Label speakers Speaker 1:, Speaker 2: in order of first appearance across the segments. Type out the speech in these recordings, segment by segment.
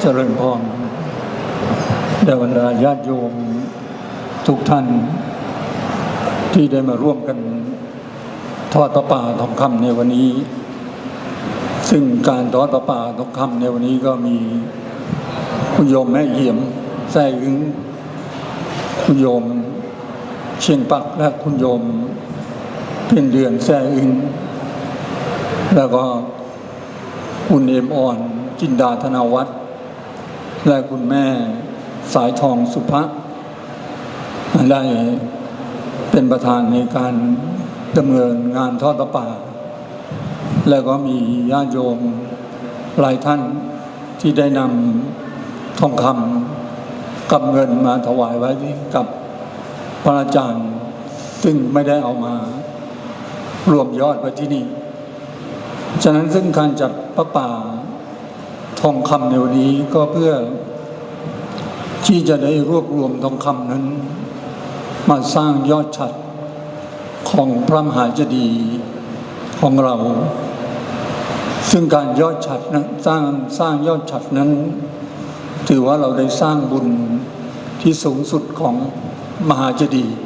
Speaker 1: เจริญพรด่บรรดาญาติโยมทุกท่าน ที่ได้มาร่วมกันทอดประป่าทองคำในวันนี้ ซึ่งการทอดประป่าทองคำในวันนี้ก็มีคุณโยมแม่เหี่ยมแซ่อึ้งคุณโยมเชียงปักและคุณโยมเพียนเดือนแซ่อึ้งแล้วก็คุณเอมอ่อนจินดาธนาวัฒน์ และคุณแม่สายทองสุภะได้เป็นประธานในการดำเนินงานทอดประป่า แล้วก็มีญาติโยมหลายท่านที่ได้นำทองคำกับเงินมาถวายไว้กับพระอาจารย์ ซึ่งไม่ได้เอามารวมยอดไว้ที่นี่ ฉะนั้นซึ่งการจัดพระป่า ทองคำในวันนี้ก็เพื่อที่จะได้รวบรวมทองคำนั้น มาสร้างยอดฉัดของพระมหาเจดีย์ของเรา ซึ่งการยอดฉัดนะสร้างสร้างยอดฉัดนั้น ถือว่าเราได้สร้างบุญที่สูงสุดของมหาเจดีย์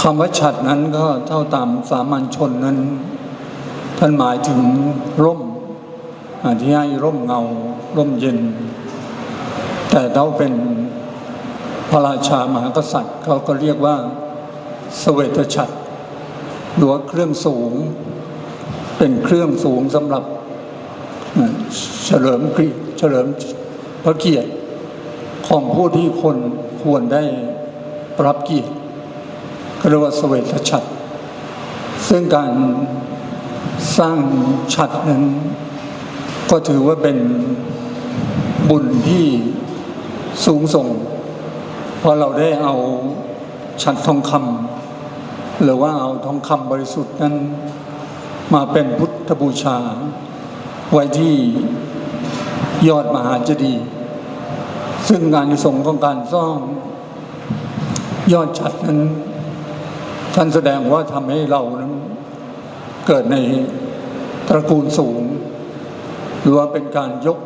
Speaker 1: คำว่าฉัดนั้นก็เท่าตามสามัญชนนั้นท่านหมายถึงร่ม ที่ให้ร่มเงาร่มเย็น แต่เราเป็นพระราชามหากษัตริย์เขาก็เรียกว่าสเวตฉัตรหรือว่าเครื่องสูง เป็นเครื่องสูงสำหรับเฉลิมเกียรติเฉลิมพระเกียรติของผู้ที่คนควรได้รับเกียรติก็เรียกว่าสเวตฉัตรซึ่งการสร้างฉัดนั้น ก็ถือว่าเป็นบุญที่สูงส่ง เพราะเราได้เอาฉัดทองคำหรือว่าเอาทองคำบริสุทธิ์นั้น มาเป็นพุทธบูชา ไว้ที่ยอดมหาเจดีย์ซึ่งงานสงของการสร้างยอดฉัดนั้น ท่านแสดงว่าทำให้เรานั้นเกิดในตระกูลสูง หรือว่าเป็นการยก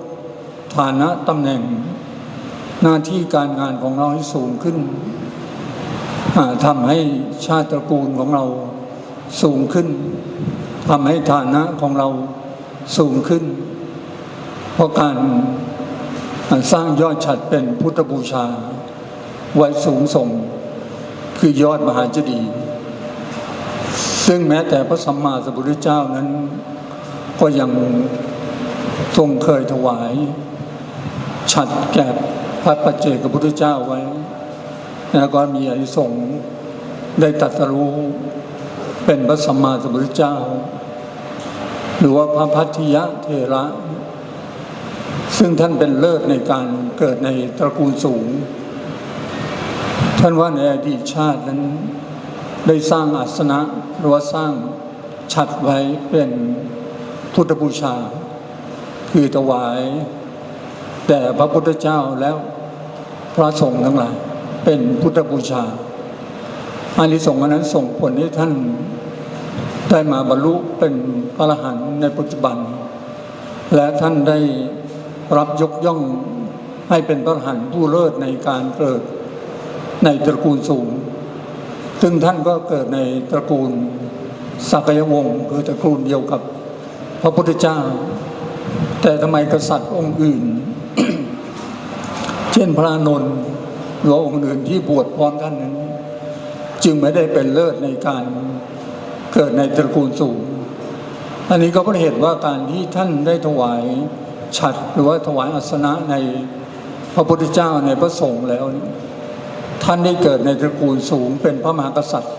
Speaker 1: ฐานะตำแหน่งหน้าที่การงานของเราให้สูงขึ้นทำให้ชาติตระกูลของเราสูงขึ้นทำให้ฐานะของเราสูงขึ้น เพราะการสร้างยอดฉัดเป็นพุทธบูชา ไว้สูงส่ง คือยอดมหาเจดีย์ซึ่งแม้แต่พระสัมมาสัมพุทธเจ้านั้นก็ยัง ทรงเคยถวาย ฉัดแก่พระปัจเจกพุทธเจ้าไว้ แล้วก็มีอานิสงได้ตรัสรู้เป็นพระสัมมาสัมพุทธเจ้า หรือว่าพระพัทธิยะเทระ ซึ่งท่านเป็นเลิศในการเกิดในตระกูลสูง ท่านว่าในอดีตชาตินั้น ได้สร้างอาสนะหรือว่าสร้างฉัดไว้เป็นพุทธบูชา คือถวายแด่พระพุทธเจ้าแล้วพระสงฆ์ทั้งหลายเป็นพุทธบูชาอานิสงส์อันนั้นส่งผลให้ท่านได้มาบรรลุเป็นพระอรหันต์ในปัจจุบัน และท่านได้รับยกย่องให้เป็นพระอรหันต์ผู้เลิศในการเกิดในตระกูลสูง ซึ่งท่านก็เกิดในตระกูลสักยวงศ์คือตระกูลเดียวกับพระพุทธเจ้า แต่ทำไมกษัตริย์องค์อื่น เช่นพระนนท์หรือองค์อื่นที่บวชพร้อมท่านนั้น จึงไม่ได้เป็นเลิศในการเกิดในตระกูลสูง อันนี้ก็เพราะเหตุว่าการที่ท่านได้ถวายฉัดหรือว่าถวายอาสนะในพระพุทธเจ้าในพระสงฆ์แล้วนี่ท่านได้เกิดในตระกูลสูงเป็นพระมหากษัตริย์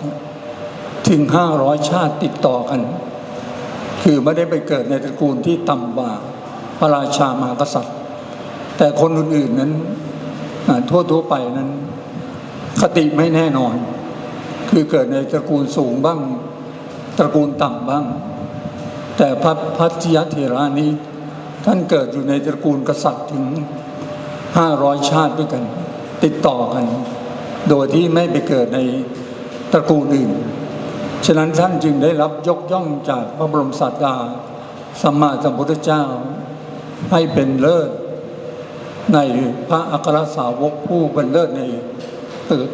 Speaker 1: ถึงห้าร้อยชาติติดต่อกัน คือไม่ได้ไปเกิดในตระกูลที่ต่ำกว่า พระราชามหากษัตริย์ แต่คนอื่นๆนั้นอ่าทั่วๆไปนั้น คติไม่แน่นอน คือเกิดในตระกูลสูงบ้าง ตระกูลต่ำบ้าง แต่พระพัทยเถระนี้ ท่านเกิดอยู่ในตระกูลกษัตริย์ถึงห้าร้อยชาติด้วยกัน ติดต่อกัน โดยที่ไม่ไปเกิดในตระกูลอื่น ฉะนั้นท่านจึงได้รับยกย่องจากพระบรมศาสดาสัมมาสัมพุทธเจ้า ให้เป็นเลิศ ในพระอัครสาวกผู้เป็นเลิศใน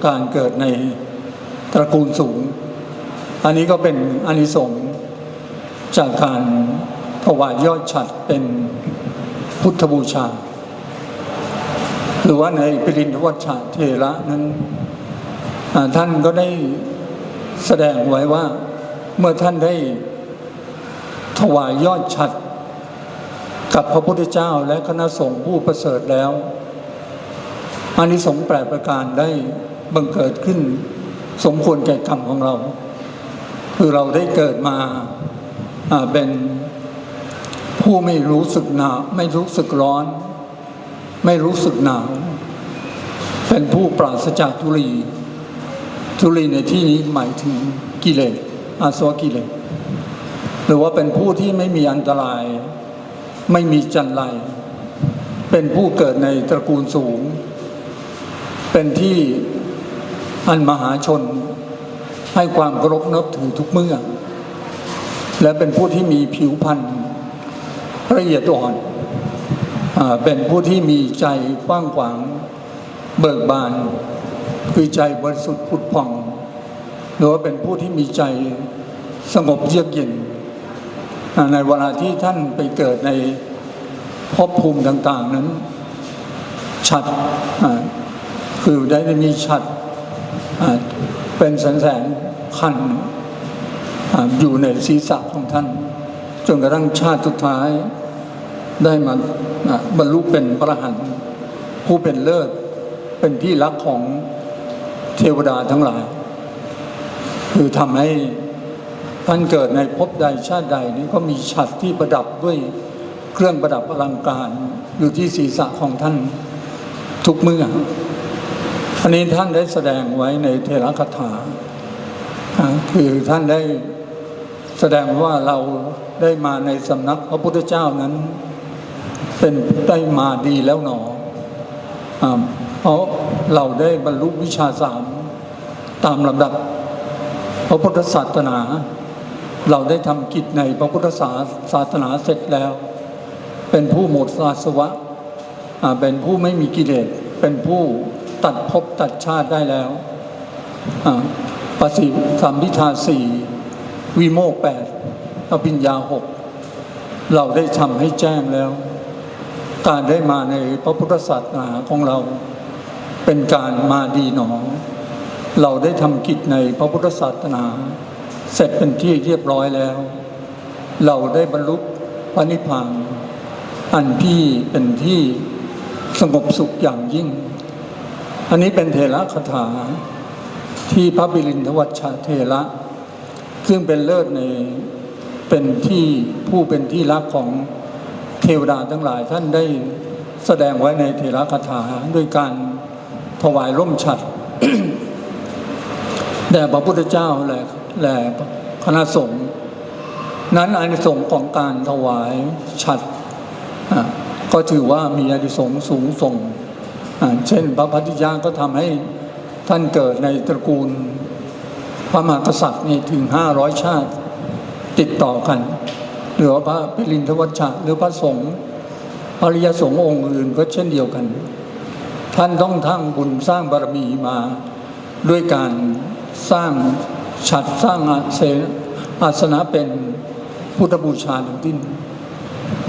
Speaker 1: การเกิดในตระกูลสูง อันนี้ก็เป็นอานิสงส์จากการถวายยอดฉัดเป็นพุทธบูชา หรือว่าในปรินทวัชชาเทระนั้นท่านก็ได้แสดงไว้ว่าเมื่อท่านได้ถวายยอดฉัด กับพระพุทธเจ้าและคณะสงฆ์ผู้ประเสริฐแล้วอานิสงส์แปดประการได้บังเกิดขึ้น สมควรแก่กรรมของเรา คือเราได้เกิดมาอ่าเป็นผู้ไม่รู้สึกหนาวไม่รู้สึกร้อน ไม่รู้สึกหนาวเป็นผู้ปราศจากทุลีทุลีในที่นี้หมายถึงกิเลสอาสวะกิเลสหรือว่าเป็นผู้ที่ไม่มีอันตราย ไม่มีจันไรเป็นผู้เกิดในตระกูลสูง เป็นที่อันมหาชน ให้ความเคารพนับถือทุกเมื่อ และเป็นผู้ที่มีผิวพรรณละเอียดอ่อนอ่าเป็นผู้ที่มีใจกว้างขวางเบิกบาน คือใจบริสุทธิ์ผุดผ่อง หรือว่าเป็นผู้ที่มีใจสงบเยือกเย็น ในเวลาที่ท่านไปเกิดในภพภูมิต่าง ๆ นั้นฉัดคือได้มีฉัดเป็นแสนแสนๆคันออยู่ในศีรษะของท่าน จนกระทั่งชาติสุดท้ายได้มาบรรลุเป็นพระหันผู้เป็นเลิศเป็นที่รักของเทวดาทั้งหลาย คือทำให้ ท่านเกิดในภพใดชาติใดนี้ก็มีฉัดที่ประดับด้วยเครื่องประดับอลังการอยู่ที่ศีรษะของท่านทุกเมื่ออันนี้ท่านได้แสดงไว้ในเทระคาถา คือท่านได้แสดงว่าเราได้มาในสำนักพระพุทธเจ้านั้น เป็นได้มาดีแล้วหนออเพราะเราได้บรรลุวิชาสามตามลำดับพระพุทธศาสนา เราได้ทำกิจในพระพุทธศาศาสนาเสร็จแล้ว เป็นผู้หมดอาสวะเป็นผู้ไม่มีกิเลสเป็นผู้ตัดภพตัดชาติได้แล้วอ่าปสิสัมพิทาสี่วิโมกแปดอภิญญาหกเราได้ทำให้แจ้งแล้ว การได้มาในพระพุทธศาสนาของเรา เป็นการมาดีหนอ เราได้ทำกิจในพระพุทธศาสนา เสร็จเป็นที่เรียบร้อยแล้ว เราได้บรรลุพระนิพพาน อันที่เป็นที่สงบสุขอย่างยิ่ง อันนี้เป็นเทระคาถาที่พระบิลินทวัชชาเทระ ซึ่งเป็นเลิศในเป็นที่ผู้เป็นที่รักของเทวดาทั้งหลายท่านได้แสดงไว้ในเทระคาถาด้วยการถวายร่มฉัดแด่พระพุทธเจ้าและ และคณะสงฆ์นั้นอานิสงส์ของการถวายฉัดก็ถือว่ามีอานิสงส์สูงส่ง เช่น พระพัทธิยาก็ทำให้ท่านเกิดในตระกูลพระมหากษัตริย์นี่ถึงห้าร้อยชาติติดต่อกัน หรือว่าพระปิรินทวัชชะหรือพระสงฆ์อริยสงฆ์องค์อื่นก็เช่นเดียวกัน ท่านต้องทั้งบุญสร้างบารมีมาด้วยการสร้าง ฉัดสร้างอาเสนอาสนะเป็นพุทธบูชาทั้งสิ้น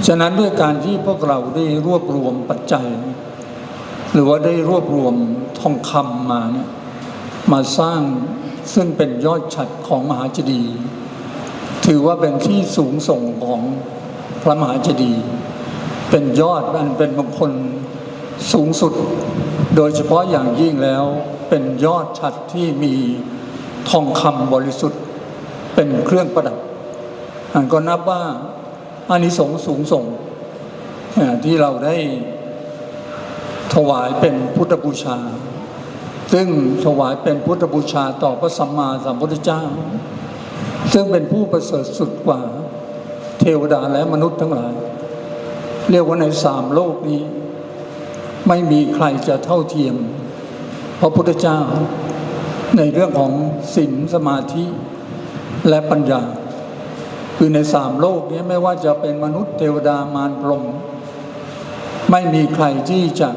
Speaker 1: ฉะนั้นด้วยการที่พวกเราได้รวบรวมปัจจัย หรือว่าได้รวบรวมทองคำมาเนี่ยมาสร้างซึ่งเป็นยอดฉัดของมหาเจดีย์ถือว่าเป็นที่สูงส่งของพระมหาเจดีย์เป็นยอดอันเป็นมงคลสูงสุด โดยเฉพาะอย่างยิ่งแล้วเป็นยอดฉัดที่มี ทองคำบริสุทธิ์เป็นเครื่องประดับอันก็นับว่าอานิสงส์สูงส่งที่เราได้ถวายเป็นพุทธบูชา ซึ่งถวายเป็นพุทธบูชาต่อพระสัมมาสัมพุทธเจ้า ซึ่งเป็นผู้ประเสริฐสุดกว่าเทวดาและมนุษย์ทั้งหลาย เรียกว่าในสามโลกนี้ ไม่มีใครจะเท่าเทียมพระพุทธเจ้า ในเรื่องของศีลสมาธิและปัญญา คือในสามโลกนี้ไม่ว่าจะเป็นมนุษย์เทวดามารพรหมไม่มีใครที่จะ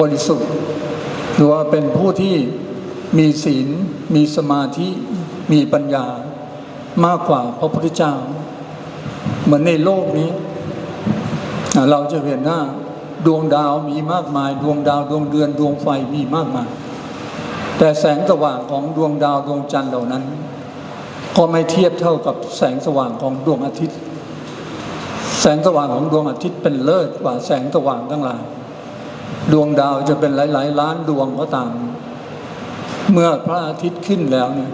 Speaker 1: บริสุทธิ์ หรือว่าเป็นผู้ที่มีศีล มีสมาธิ มีปัญญามากกว่าพระพุทธเจ้า เหมือนในโลกนี้ เราจะเห็นหน้าดวงดาวมีมากมาย ดวงดาวดวงเดือนดวงไฟมีมากมาย แต่แสงสว่างของดวงดาวดวงจันทร์เหล่านั้น ก็ไม่เทียบเท่ากับแสงสว่างของดวงอาทิตย์ แสงสว่างของดวงอาทิตย์เป็นเลิศกว่าแสงสว่างทั้งหลาย ดวงดาวจะเป็นหลาย ๆ ล้านดวงก็ตาม เมื่อพระอาทิตย์ขึ้นแล้วเนี่ย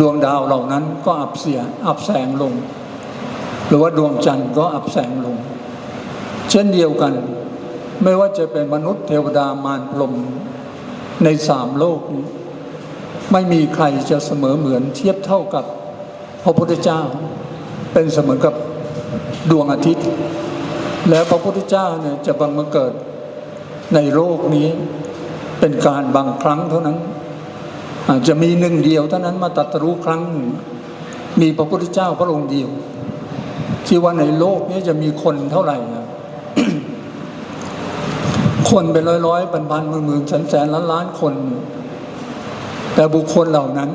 Speaker 1: ดวงดาวเหล่านั้นก็อับเสียอับแสงลง หรือว่าดวงจันทร์ก็อับแสงลง เช่นเดียวกัน ไม่ว่าจะเป็นมนุษย์เทวดามารพรหม ในสามโลกนี้ไม่มีใครจะเสมอเหมือนเทียบเท่ากับพระพุทธเจ้า เป็นเสมือนกับดวงอาทิตย์ แล้วพระพุทธเจ้าเนี่ยจะบังมาเกิดในโลกนี้เป็นการบางครั้งเท่านั้น อาจจะมีหนึ่งเดียวเท่านั้นมาตรัสรู้ครั้งหนึ่งมีพระพุทธเจ้าพระองค์เดียวที่ว่าในโลกนี้จะมีคนเท่าไหร่ คนเป็นร้อยร้อยๆพันพันหมื่นหมื่นแสนแสนล้านล้านคน แต่บุคคลเหล่านั้น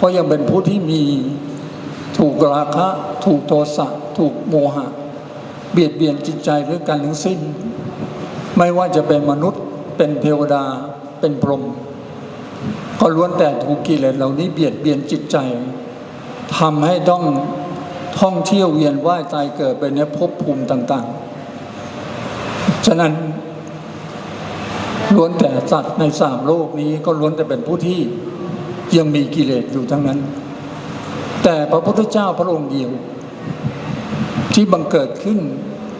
Speaker 1: ก็ยังเป็นผู้ที่มีถูกราคะ ถูกโทสะถูกโมหะ เบียดเบียนจิตใจด้วยกันทั้งสิ้น ไม่ว่าจะเป็นมนุษย์เป็นเทวดาเป็นพรหมก็ล้วนแต่ถูกกิเลสเหล่านี้เบียดเบียนจิตใจทำให้ต้องท่องเที่ยวเวียนว่ายตายเกิดไปในภพภูมิต่าง ๆ ฉะนั้น ล้วนแต่สัตว์ในสามโลกนี้ก็ล้วนแต่เป็นผู้ที่ยังมีกิเลสอยู่ทั้งนั้น แต่พระพุทธเจ้าพระองค์เดียว ที่บังเกิดขึ้น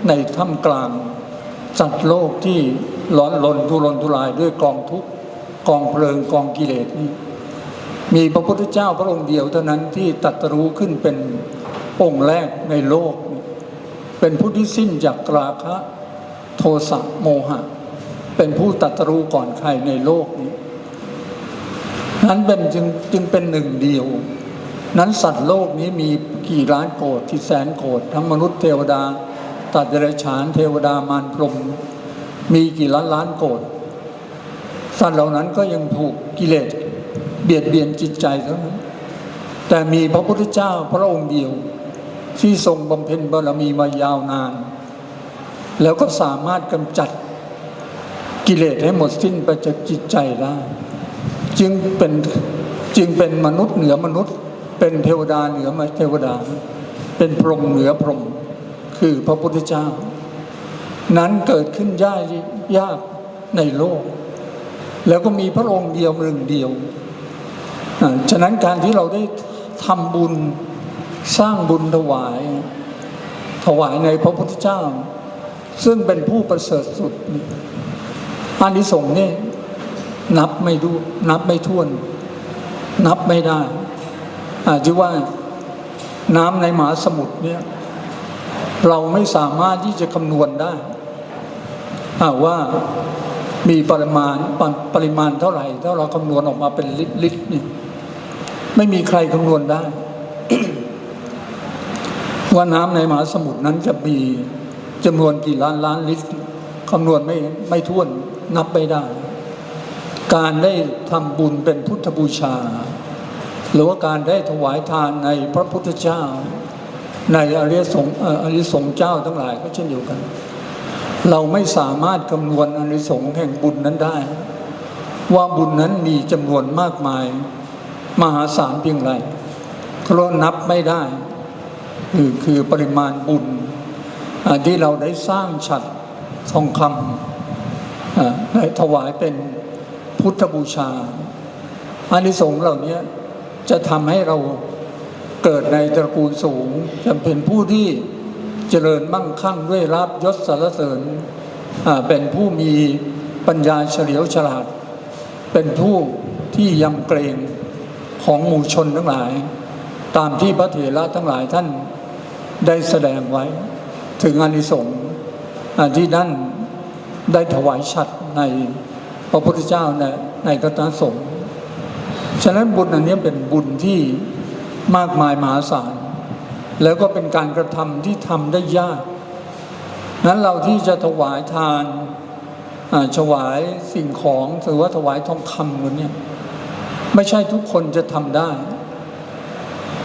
Speaker 1: ในท่ามกลางสัตว์โลกที่ร้อนรนทุรนทุรายด้วยกองทุกข์กองเพลิงกองกิเลสนี้ มีพระพุทธเจ้าพระองค์เดียวเท่านั้นที่ตัดรู้ขึ้นเป็นองค์แรกในโลก เป็นผู้ที่สิ้นจากราคะ โทสะโมหะ เป็นผู้ตัดรู้ก่อนใครในโลกนี้ นั้นเป็นจึงจึงเป็นหนึ่งเดียว นั้นสัตว์โลกนี้มีกี่ล้านโกดที่แสนโกดทั้งมนุษย์เทวดา ตัดเดรัจฉานเทวดามารพรมมีกี่ล้านล้านโกดสัตว์เหล่านั้นก็ยังถูกกิเลสเบียดเบียนจิตใจเท่านั้นแต่มีพระพุทธเจ้าพระองค์เดียว ที่ทรงบำเพ็ญบารมีมายาวนาน แล้วก็สามารถกำจัด กิเลสให้หมดสิ้นไปจากจิตใจได้จึงเป็นจึงเป็นมนุษย์เหนือมนุษย์ เป็นเทวดาเหนือมาเทวดา เป็นพรหมเหนือพรหมคือพระพุทธเจ้า นั้นเกิดขึ้นยากยากในโลก แล้วก็มีพระองค์เดียวหนึ่งเดียวอ่าฉะนั้นการที่เราได้ทำบุญสร้างบุญถวาย ถวายในพระพุทธเจ้า ซึ่งเป็นผู้ประเสริฐสุดนี่ อานิสงส์นี่ยนับไม่ดูนับไม่ถ้วน นับไม่ได้ อาจจะว่าน้ำในมหาสมุทรเนี่ยเราไม่สามารถที่จะคำนวณได้าว่ามีปริมาณปปริมาณเท่าไหร่ถ้าเราคำนวณออกมาเป็นลิตรลิตรนี่ไม่มีใครคำนวณได้ ว่าน้ำในมหาสมุทรนั้นจะมีจำนวนกี่ล้านล้านลิตรคำนวณไม่ไม่ท้วน นับไม่ได้ การได้ทำบุญเป็นพุทธบูชา หรือว่าการได้ถวายทานในพระพุทธเจ้า ในอริยสงฆ์เอ่ออริยสงฆ์เจ้าทั้งหลายก็เช่นเดียวกัน เราไม่สามารถคำนวณอริยสงฆ์แห่งบุญนั้นได้ ว่าบุญนั้นมีจำนวนมากมาย มหาศาลเพียงไรเพราะนับไม่ได้คือคือปริมาณบุญที่เราได้สร้างฉัดทองคำ ได้ถวายเป็นพุทธบูชาอานิสงส์เหล่านี้จะทำให้เราเกิดในตระกูลสูงจะเป็นผู้ที่เจริญมั่งคั่งด้วยรับยศสรรเสริญเป็นผู้มีปัญญาเฉลียวฉลาด เป็นผู้ที่ยำเกรงของหมู่ชนทั้งหลาย ตามที่พระเถระทั้งหลายท่านได้แสดงไว้ ถึงอานิสงส์ที่นั่น ได้ถวายชัดในพระพุทธเจ้าในในกตสงฆ์ฉะนั้นบุญอันนี้เป็นบุญที่มากมายมหาศาล แล้วก็เป็นการกระทำที่ทำได้ยาก นั้นเราที่จะถวายทานถวายสิ่งของหรือว่าถวายทองคำวันเนี้ยไม่ใช่ทุกคนจะทำได้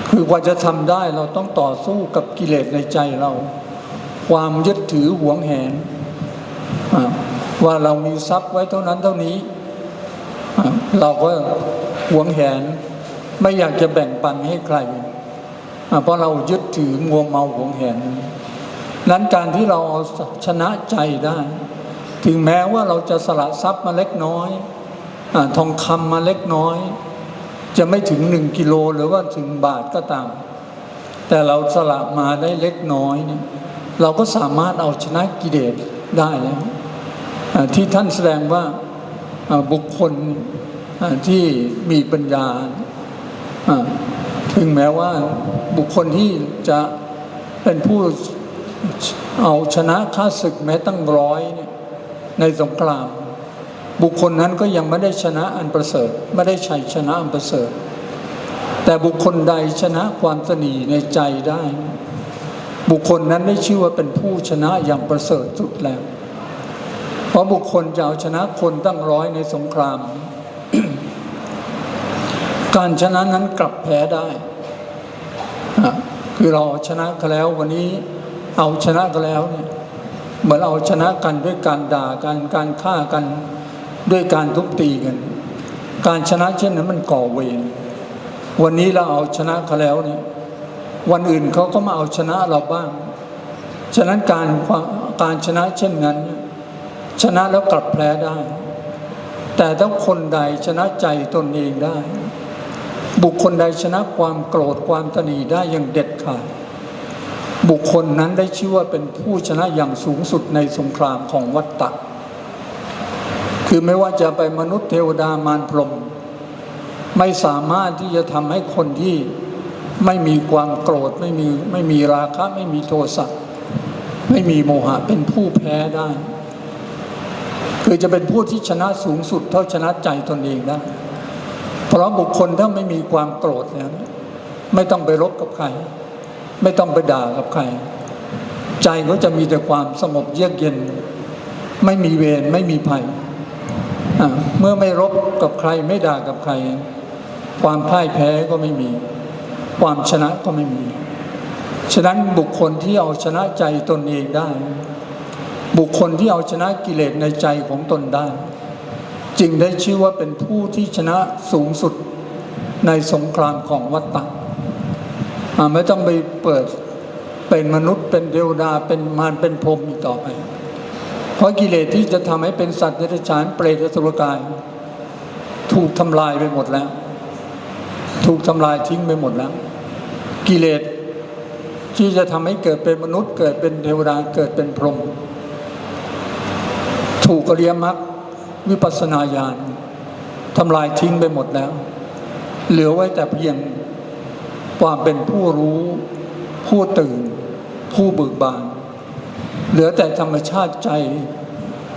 Speaker 1: คือกว่าจะทำได้เราต้องต่อสู้กับกิเลสในใจเรา ความยึดถือหวงแหน ว่าเรามีทรัพย์ไว้เท่านั้นเท่านี้ เราก็หวงแหนไม่อยากจะแบ่งปันให้ใคร เพราะเรายึดถือมัวเมาหวงแหน นั้นการที่เราเอาชนะใจได้ ถึงแม้ว่าเราจะสละทรัพย์มาเล็กน้อยอทองคำมาเล็กน้อย จะไม่ถึงหนึ่งกิโลหรือว่าถึงบาทก็ตาม แต่เราสละมาได้เล็กน้อยเนี่ยเราก็สามารถเอาชนะกิเลสได้แล้ว ที่ท่านแสดงว่าบุคคลที่มีปัญญา ถึงแม้ว่าบุคคลที่จะเป็นผู้เอาชนะข้าศึกแม้ตั้งร้อยในสงคราม บุคคลนั้นก็ยังไม่ได้ชนะอันประเสริฐ ไม่ได้ชัยชนะอันประเสริฐ แต่บุคคลใดชนะความตนีในใจได้ บุคคลนั้นได้ชื่อว่าเป็นผู้ชนะอย่างประเสริฐสุดแล้ว ราะบุคคลจะเอาชนะคนตั้งร้อยในสงคราม การชนะนั้นกลับแพ้ได้ คือเราเอาชนะกันแล้ววันนี้เอาชนะกันแล้วเนี่ยเหมือนเอาชนะกันด้วยการด่ากันการฆ่ากันด้วยการทุบตีกัน การชนะเช่นนั้นมันก่อเวรวันนี้เราเอาชนะกันแล้วเนี่ยวันอื่นเขาก็มาเอาชนะเราบ้าง ฉะนั้นการการชนะเช่นนั้นเนี่ย ชนะแล้วกลับแพ้ได้ แต่ถ้าคนใดชนะใจตนเองได้ บุคคลใดชนะความโกรธความตนีได้อย่างเด็ดขาด บุคคลนั้นได้ชื่อว่าเป็นผู้ชนะอย่างสูงสุดในสงครามของวัฏฏะคือไม่ว่าจะไปมนุษย์เทวดามารพรหมไม่สามารถที่จะทำให้คนที่ไม่มีความโกรธไม่มีไม่มีราคะ ไม่มีโทสะไม่มีโมหะเป็นผู้แพ้ได้ คือจะเป็นผู้ที่ชนะสูงสุดเท่าชนะใจตนเองได้เพราะบุคคลถ้าไม่มีความโกรธแล้วไม่ต้องไปรบกับใคร ไม่ต้องไปด่ากับใคร ใจก็จะมีแต่ความสงบเยือกเย็น ไม่มีเวรไม่มีภัยเมื่อไม่รบกับใครไม่ด่ากับใคร ความพ่ายแพ้ก็ไม่มี ความชนะก็ไม่มี ฉะนั้นบุคคลที่เอาชนะใจตนเองได้ บุคคลที่เอาชนะกิเลสในใจของตนได้ จึงได้ชื่อว่าเป็นผู้ที่ชนะสูงสุดในสงครามของวัฏฏะไม่ต้องไปเปิดเป็นมนุษย์เป็นเทวดาเป็นมารเป็นพรหมอีกต่อไป เพราะกิเลสที่จะทำให้เป็นสัตว์เดรัจฉานเปรตสุรกาย ถูกทำลายไปหมดแล้ว ถูกทำลายทิ้งไปหมดแล้ว กิเลสที่จะทำให้เกิดเป็นมนุษย์เกิดเป็นเทวดาเกิดเป็นพรหม ถูกอริยมรรควิปัสสนาญาณทำลายทิ้งไปหมดแล้ว เหลือไว้แต่เพียงความเป็นผู้รู้ ผู้ตื่น ผู้เบิกบาน เหลือแต่ธรรมชาติใจ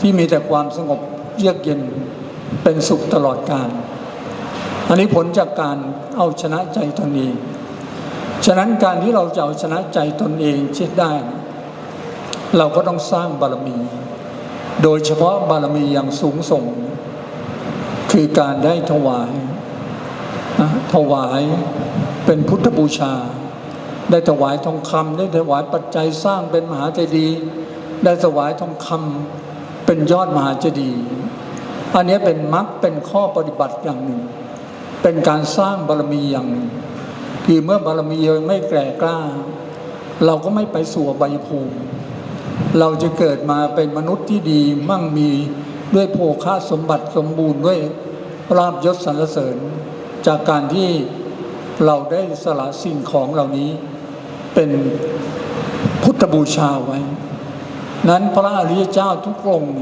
Speaker 1: ที่มีแต่ความสงบเยือกเย็นเป็นสุขตลอดกาลอันนี้ผลจากการเอาชนะใจตนเอง ฉะนั้นการที่เราจะเอาชนะใจตนเองเช่นได้ เราก็ต้องสร้างบารมี โดยเฉพาะบารมีอย่างสูงส่ง คือการได้ถวาย ถวายเป็นพุทธบูชา ได้ถวายทองคำได้ถวายปัจจัยสร้างเป็นมหาเจดีย์ได้ถวายทองคำเป็นยอดมหาเจดีย์อันนี้เป็นมรรคเป็นข้อปฏิบัติอย่างหนึ่ง เป็นการสร้างบารมีอย่างหนึ่งคือเมื่อบารมียังไม่แก่กล้า เราก็ไม่ไปสู่ใบภูมิ เราจะเกิดมาเป็นมนุษย์ที่ดีมั่งมีด้วยโภคะสมบัติสมบูรณ์ด้วยราบยศสรรเสริญ จากการที่เราได้สละสิ่งของเหล่านี้ เป็นพุทธบูชาไว้ นั้นพระอริยเจ้าทุกองค์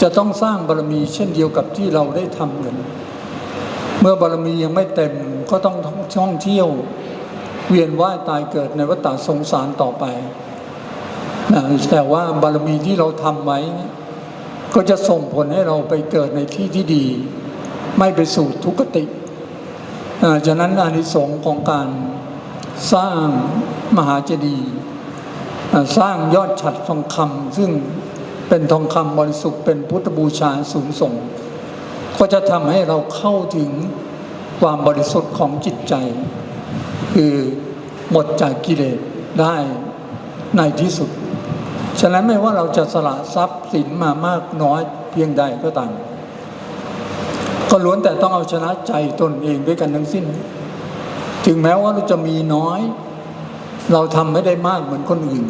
Speaker 1: จะต้องสร้างบารมีเช่นเดียวกับที่เราได้ทำกันเมื่อบารมียังไม่เต็มก็ต้องท่องเที่ยว เวียนว่ายตายเกิดในวัฏสงสารต่อไป นะแต่ว่าบารมีที่เราทำไว้ก็จะส่งผลให้เราไปเกิดในที่ที่ดี ไม่ไปสู่ทุกขติอ่าฉะนั้นอานิสงส์ของการสร้างมหาเจดีย์สร้างยอดฉัดทองคำซึ่งเป็นทองคำบริสุทธิ์เป็นพุทธบูชาสูงส่ง ก็จะทำให้เราเข้าถึงความบริสุทธิ์ของจิตใจ คือหมดจากกิเลสได้ในที่สุด ฉะนั้นไม่ว่าเราจะสละทรัพย์สินมามากน้อยเพียงใดก็ตามก็ล้วนแต่ต้องเอาชนะใจตนเองด้วยกันทั้งสิ้น ถึงแม้ว่าเราจะมีน้อย เราทำไม่ได้มากเหมือนคนอื่น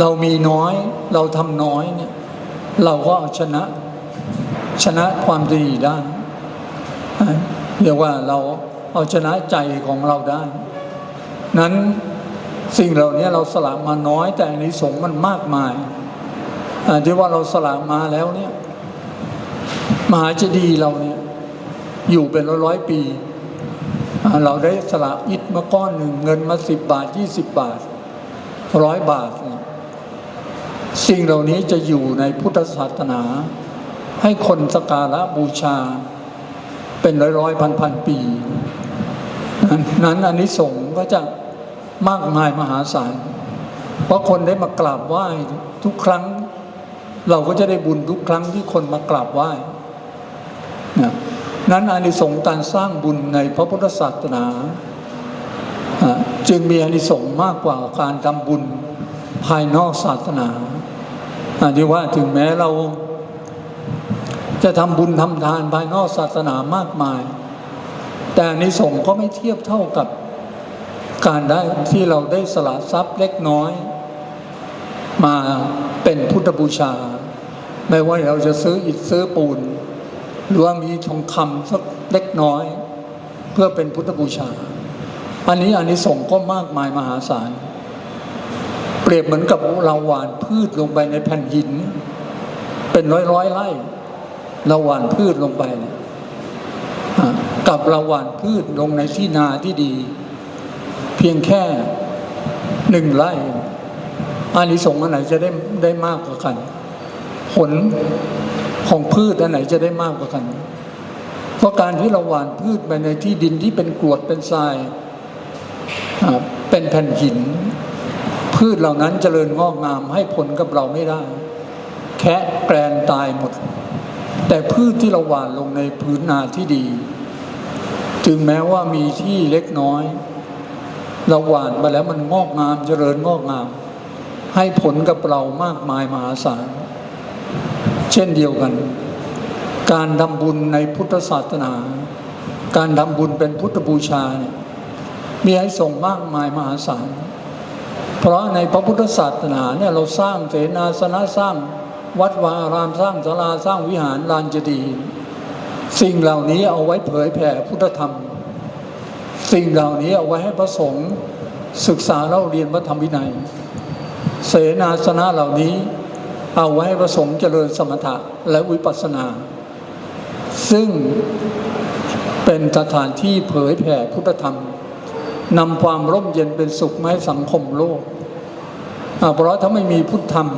Speaker 1: เรามีน้อยเราทำน้อยเนี่ยเราก็เอาชนะชนะความดีได้เรียกว่าเราเอาชนะใจของเราได้ นั้น สิ่งเหล่านี้เราสละมาน้อย แต่ในสงส์มันมากมายอ่าที่ว่าเราสละมาแล้วเนี่ยมหาเจดีย์เราเนี่ยอยู่เป็นร้อยร้อยปี เราได้สละอิฐมาก้อนหนึ่งเงินมาสิบบาทยี่สิบบาทร้อยบาทเนี่ยสิ่งเหล่านี้จะอยู่ในพุทธศาสนา ให้คนสการะบูชา เป็นร้อยร้อยพันพันปี นั้นอันนี้สงก็จะ มากมายมหาศาล เพราะคนได้มากราบไหว้ทุกครั้ง เราก็จะได้บุญทุกครั้งที่คนมากราบไหว้นะนั้นอานิสงส์การสร้างบุญในพระพุทธศาสนา จึงมีอานิสงส์มากกว่าการทำบุญภายนอกศาสนาอะที่ว่าถึงแม้เราจะทำบุญทำทานภายนอกศาสนามากมาย แต่อานิสงส์ก็ไม่เทียบเท่ากับ การได้ที่เราได้สละทรัพย์เล็กน้อย มาเป็นพุทธบูชา ไม่ว่าเราจะซื้ออิฐซื้อปูน หรือว่ามีทองคำสักเล็กน้อย เพื่อเป็นพุทธบูชา อันนี้อานิสงส์ก็มากมายมหาศาล เปรียบเหมือนกับเราหว่านพืชลงไปในแผ่นหิน เป็นร้อยร้อยไร่เราหว่านพืชลงไปกับเราหว่านพืชลงในที่นาที่ดี เพียงแค่หนึ่งไร่อานิสงส์อันไหนจะได้ได้มากกว่ากัน ผลของพืชอันไหนจะได้มากกว่ากัน เพราะการที่เราหว่านพืชไปในที่ดินที่เป็นกรวดเป็นทรายเป็นแผ่นหิน พืชเหล่านั้นเจริญงอกงามให้ผลกับเราไม่ได้ แค่แกรนตายหมด แต่พืชที่เราหว่านลงในพื้นนาที่ดี ถึงแม้ว่ามีที่เล็กน้อย เราหว่านไปแล้วมันงอกงามเจริญงอกงาม ให้ผลกับเรามากมายมหาศาล เช่นเดียวกัน การทำบุญในพุทธศาสนา การทำบุญเป็นพุทธบูชาเนี่ยมีให้ส่งมากมายมหาศาล เพราะในพระพุทธศาสนาเนี่ยเราสร้างเสนาสนะสร้างวัดวาอารามสร้างศาลาสร้างวิหารลานเจดีย์สิ่งเหล่านี้เอาไว้เผยแผ่พุทธธรรม สิ่งเหล่านี้เอาไว้ให้พระสงฆ์ศึกษาเล่าเรียนพระธรรมวินัย เสนาสนะเหล่านี้เอาไว้ให้พระสงฆ์เจริญสมถะและวิปัสสนา ซึ่งเป็นสถานที่เผยแผ่พุทธธรรมนำความร่มเย็นเป็นสุขมาให้สังคมโลก เพราะถ้าไม่มีพุทธธรรม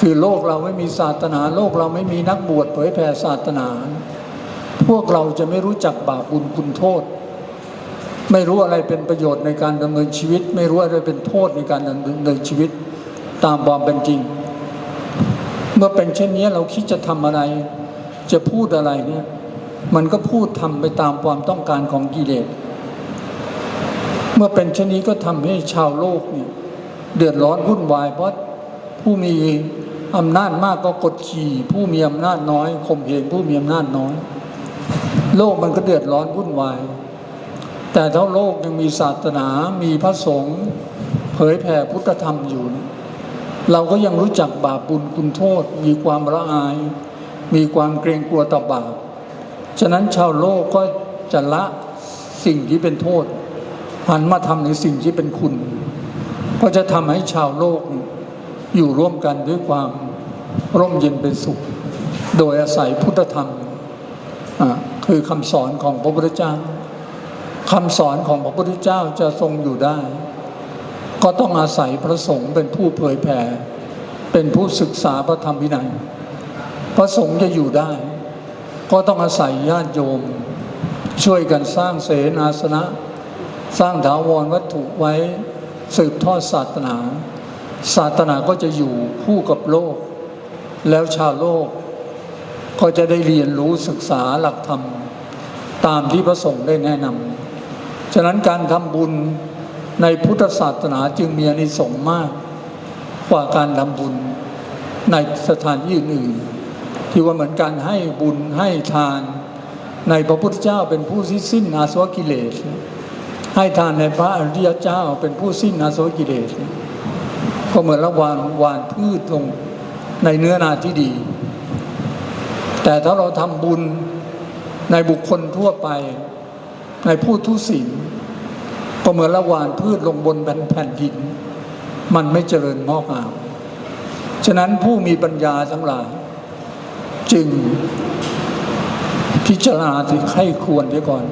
Speaker 1: คือโลกเราไม่มีศาสนา โลกเราไม่มีนักบวชเผยแผ่ศาสนา พวกเราจะไม่รู้จักบาปบุญคุณโทษ ไม่รู้อะไรเป็นประโยชน์ในการดำเนินชีวิต ไม่รู้อะไรเป็นโทษในการดำเนินชีวิตตามความเป็นจริง เมื่อเป็นเช่นนี้เราคิดจะทำอะไร จะพูดอะไรเนี่ยมันก็พูดทำไปตามความต้องการของกิเลสเมื่อเป็นเช่นนี้ก็ทำให้ชาวโลกเนี่ยเดือดร้อนวุ่นวาย เพราะผู้มีอำนาจมากก็กดขี่ผู้มีอำนาจน้อยข่มเหงผู้มีอำนาจน้อย โลกมันก็เดือดร้อนวุ่นวาย แต่ถ้าโลกยังมีศาสนา มีพระสงฆ์เผยแผ่พุทธธรรมอยู่ เราก็ยังรู้จักบาปบุญคุณโทษ มีความละอาย มีความเกรงกลัวต่อบาป ฉะนั้นชาวโลกก็จะละสิ่งที่เป็นโทษ หันมาทำในสิ่งที่เป็นคุณ ก็จะทำให้ชาวโลกอยู่ร่วมกันด้วยความร่มเย็นเป็นสุข โดยอาศัยพุทธธรรมคือคำสอนของพระพุทธเจ้า คำสอนของพระพุทธเจ้าจะทรงอยู่ได้ ก็ต้องอาศัยพระสงฆ์เป็นผู้เผยแผ่ เป็นผู้ศึกษาพระธรรมวินัย พระสงฆ์จะอยู่ได้ ก็ต้องอาศัยญาติโยม ช่วยกันสร้างเสนาสนะ สร้างถาวรวัตถุไว้สืบทอดศาสนา ศาสนาก็จะอยู่คู่กับโลก แล้วชาวโลก ก็จะได้เรียนรู้ศึกษาหลักธรรม ตามที่พระสงฆ์ได้แนะนำ ฉะนั้นการทำบุญในพุทธศาสนาจึงมีอนิสงส์มากกว่าการทำบุญในสถานที่อื่นๆที่ว่าเหมือนการให้บุญให้ทาน ในพระพุทธเจ้าเป็นผู้ที่สิ้นอาสวะกิเลส ให้ทานในพระอริยเจ้าเป็นผู้สิ้นอาสวะกิเลส ก็เหมือนระวานวานพืชลงในเนื้อนาที่ดี แต่ถ้าเราทำบุญในบุคคลทั่วไป ในผู้ทุศีลก็เหมือนละวานพืชลงบนแผ่นดิน มันไม่เจริญงอกงามฉะนั้นผู้มีปัญญาทั้งหลาย จึงพิจารณาถึงให้ควรเสียก่อน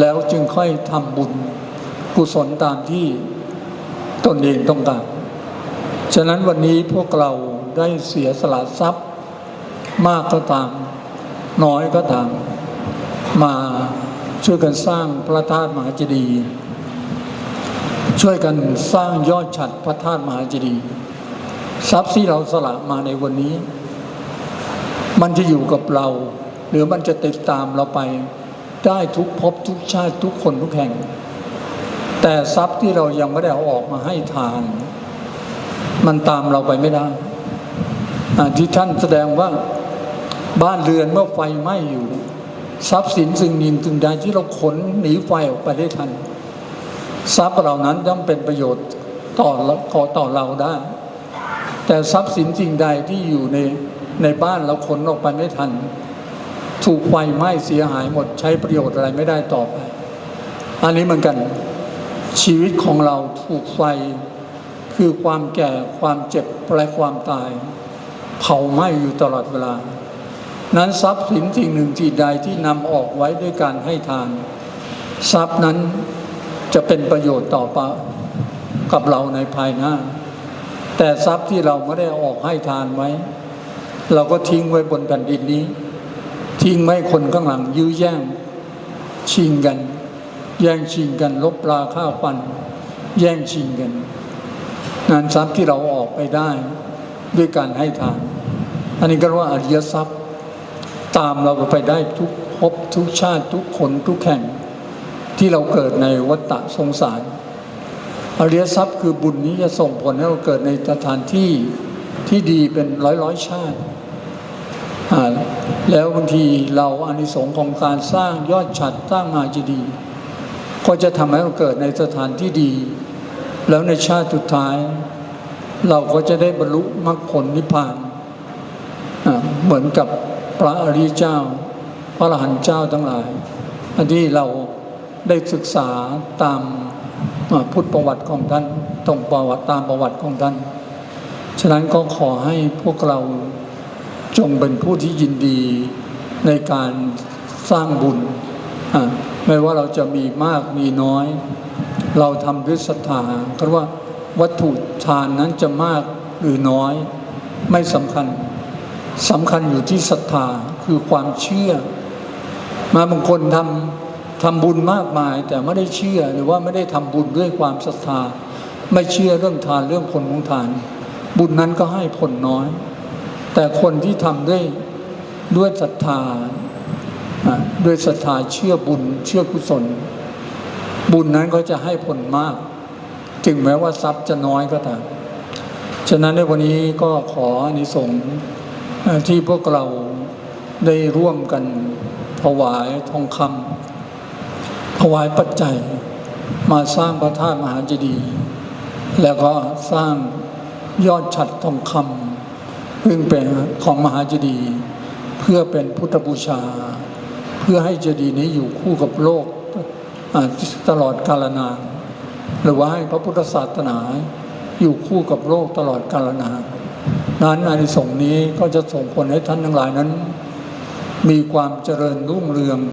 Speaker 1: แล้วจึงค่อยทำบุญกุศลตามที่ตนเองต้องการ ฉะนั้นวันนี้พวกเราได้เสียสละทรัพย์ มากก็ตาม น้อยก็ตาม มา ช่วยกันสร้างพระธาตุมหาเจดีย์ช่วยกันสร้างยอดฉัดพระธาตุมหาเจดีย์ทรัพย์ที่เราสละมาในวันนี้ มันจะอยู่กับเรา หรือมันจะติดตามเราไป ได้ทุกภพทุกชาติทุกคนทุกแห่ง แต่ทรัพย์ที่เรายังไม่ได้เอาออกมาให้ทาน มันตามเราไปไม่ได้ที่ท่านแสดงว่าบ้านเรือนเมื่อไฟไหม้อยู่ ทรัพย์สินสิ่งหนึ่งสิ่งใดที่เราขนหนีไฟออกไปได้ทัน ทรัพย์เหล่านั้นย่อมเป็นประโยชน์ต่อขอต่อเราได้ แต่ทรัพย์สินสิ่งใดที่อยู่ในในบ้านเราขนออกไปไม่ทัน ถูกไฟไหม้เสียหายหมดใช้ประโยชน์อะไรไม่ได้ต่อไป อันนี้เหมือนกันชีวิตของเราถูกไฟคือความแก่ความเจ็บและความตาย เผาไหม้อยู่ตลอดเวลา นั้นทรัพย์สินสิ่งหนึ่งสิ่งใดที่นำออกไว้ด้วยการให้ทาน ทรัพย์นั้นจะเป็นประโยชน์ต่อปกับเราในภายหน้า แต่ทรัพย์ที่เราไม่ได้ออกให้ทานไว้ เราก็ทิ้งไว้บนแผ่นดินนี้ ทิ้งไว้คนข้างหลังยื้อแย่ง ชิงกัน แย่งชิงกัน ลบราค่าวฟัน แย่งชิงกันงานทรัพย์ที่เราออกไปได้ ด้วยการให้ทาน อันนี้ก็ว่าอริยทรัพย์ ตามเราไปได้ทุกภพทุกชาติทุกคนทุกแห่งที่เราเกิดในวัฏฏะสงสาร อริยทรัพย์คือบุญนี้จะส่งผลให้เราเกิดในสถานที่ที่ดีเป็นร้อยร้อยชาติ แล้วบางทีเราอานิสงส์ของการสร้างยอดฉัดสร้างมาเจดี ก็จะทำให้เราเกิดในสถานที่ดี แล้วในชาติสุดท้าย เราก็จะได้บรรลุมรรคผลนิพพาน เหมือนกับ พระอริยเจ้า พระอรหันต์เจ้าทั้งหลายอันที่เราได้ศึกษาตามพุทธประวัติของท่านตรงประวัติตามประวัติของท่าน ฉะนั้นก็ขอให้พวกเราจงเป็นผู้ที่ยินดีในการสร้างบุญ ไม่ว่าเราจะมีมากมีน้อย เราทำด้วยศรัทธาเพราะว่าวัตถุทานนั้นจะมากหรือน้อย ไม่สำคัญ สำคัญอยู่ที่ศรัทธาคือความเชื่อ มาบางคนทำทำบุญมากมาย แต่ไม่ได้เชื่อหรือว่าไม่ได้ทำบุญด้วยความศรัทธา ไม่เชื่อเรื่องทานเรื่องผลของทาน บุญนั้นก็ให้ผลน้อย แต่คนที่ทำด้วยด้วยศรัทธาด้วยศรัทธาเชื่อบุญเชื่อกุศล บุญนั้นก็จะให้ผลมาก ถึงแม้ว่าทรัพย์จะน้อยก็ตามฉะนั้นในวันนี้ก็ขออนิสงส์ ที่พวกเราได้ร่วมกันถวายทองคำถวายปัจจัย มาสร้างพระธาตุมหาเจดีย์แล้วก็สร้างยอดฉัดทองคำซึ่งเป็นของมหาเจดีย์เพื่อเป็นพุทธบูชา เพื่อให้เจดีย์นี้อยู่คู่กับโลกตลอดกาลนาน หรือว่าให้พระพุทธศาสนาอยู่คู่กับโลกตลอดกาลนาน นั้นอานิสงส์นี้ก็จะส่งผลให้ท่านทั้งหลายนั้น มีความเจริญรุ่งเรือง